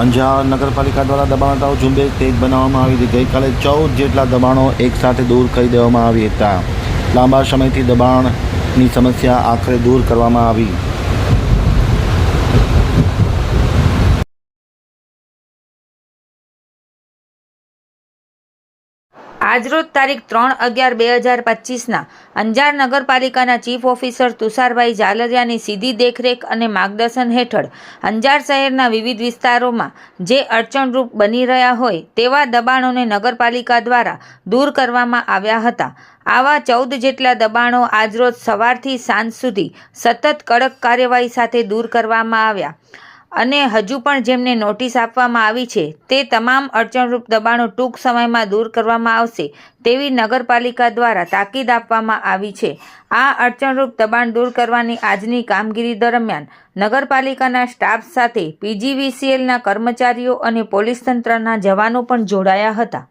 અંજાર નગરપાલિકા દ્વારા દબાણતાઓ ઝુંબેશ તેજ બનાવવામાં આવી હતી. ગઈકાલે ચૌદ જેટલા દબાણો એકસાથે દૂર કરી દેવામાં આવી હતા. લાંબા સમયથી દબાણની સમસ્યા આખરે દૂર કરવામાં આવી. આજરોજ તારીખ ત્રણ અગિયાર બે હજાર પચીસના અંજાર નગરપાલિકાના ચીફ ઓફિસર તુષારભાઈ ઝાલરિયાની સીધી દેખરેખ અને માર્ગદર્શન હેઠળ અંજાર શહેરના વિવિધ વિસ્તારોમાં જે અડચણરૂપ બની રહ્યા હોય તેવા દબાણોને નગરપાલિકા દ્વારા દૂર કરવામાં આવ્યા હતા. આવા ચૌદ જેટલા દબાણો આજરોજ સવારથી સાંજ સુધી સતત કડક કાર્યવાહી સાથે દૂર કરવામાં આવ્યા. અને હજુ પણ જેમને નોટિસ આપવામાં આવી છે, તે તમામ અડચણરૂપ દબાણો ટૂંક સમયમાં દૂર કરવામાં આવશે તેવી નગરપાલિકા દ્વારા તાકીદ આપવામાં આવી છે. આ અડચણરૂપ દબાણ દૂર કરવાની આજની કામગીરી દરમિયાન નગરપાલિકાના સ્ટાફ સાથે પીજીવીસીએલના કર્મચારીઓ અને પોલીસ તંત્રના જવાનો પણ જોડાયા હતા.